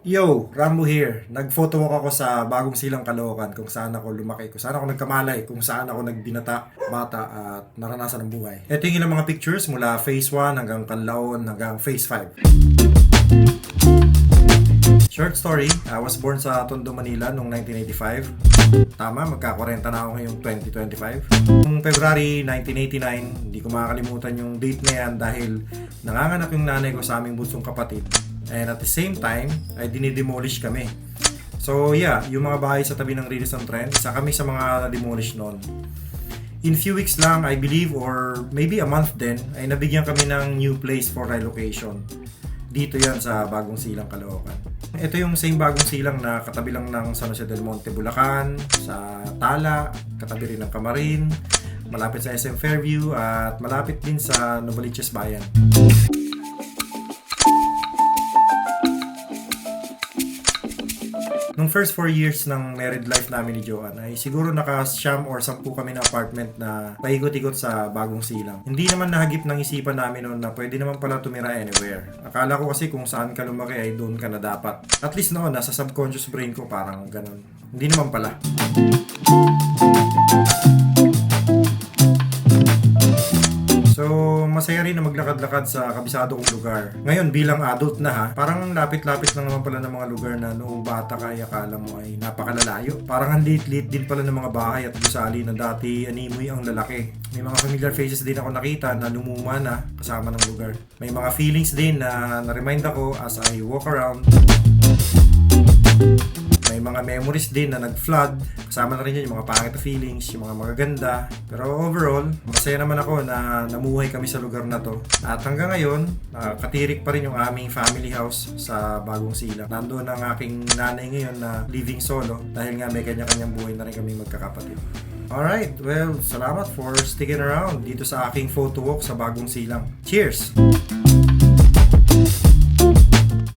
Yo, Rambo here. Nag-photo walk ako sa bagong silang Caloocan kung saan ako lumaki, kung saan ako nagkamalay, kung saan ako nagbinata, bata at naranasan ng buhay. Ito yung ilang mga pictures mula phase 1 hanggang Canlaon hanggang phase 5. Short story, I was born sa Tondo, Manila noong 1985. Tama, magka-40 na ako ngayong 2025. Noong February 1989, hindi ko makakalimutan yung date na yan dahil nanganganak yung nanay ko sa aming bunsong kapatid. And at the same time, ay dinidemolish kami. So yeah, yung mga bahay sa tabi ng Renaissance Trend, isa kami sa mga na-demolish noon. In few weeks lang, I believe, or maybe a month din, ay nabigyan kami ng new place for relocation. Dito yan sa Bagong Silang, Caloocan. Ito yung same Bagong Silang na katabi lang ng San Jose del Monte, Bulacan, sa Tala, katabi rin ng Camarin, malapit sa SM Fairview, at malapit din sa Novaliches Bayan. First four years ng married life namin ni Joanne ay siguro naka-siyam or sampu kami na apartment na paikot-ikot sa bagong silang. Hindi naman nahagip ng isipan namin noon na pwede naman pala tumira anywhere. Akala ko kasi kung saan ka lumaki ay doon ka na dapat. At least noon, nasa subconscious brain ko parang ganun. Hindi naman pala. Masaya rin na maglakad-lakad sa kabisado lugar. Ngayon, bilang adult na ha, parang lapit-lapit lang naman pala ng mga lugar na noong bata ka ay akala mo ay napakalalayo. Parang ang liit-liit din pala ng mga bahay at gusali na dati animoy ang lalaki. May mga familiar faces din ako nakita na lumuma na kasama ng lugar. May mga feelings din na na-remind ako as I walk around. May mga memories din na nag-flood. Kasama na rin yun yung mga pangit na feelings, yung mga magaganda. Pero overall, masaya naman ako na namuhay kami sa lugar na to. At hanggang ngayon, nakatirik pa rin yung aming family house sa Bagong Silang. Nandoon ang aking nanay ngayon na living solo dahil nga may kanya-kanyang buhay na rin kami magkakapatid. Alright, well, salamat for sticking around dito sa aking photo walk sa Bagong Silang. Cheers!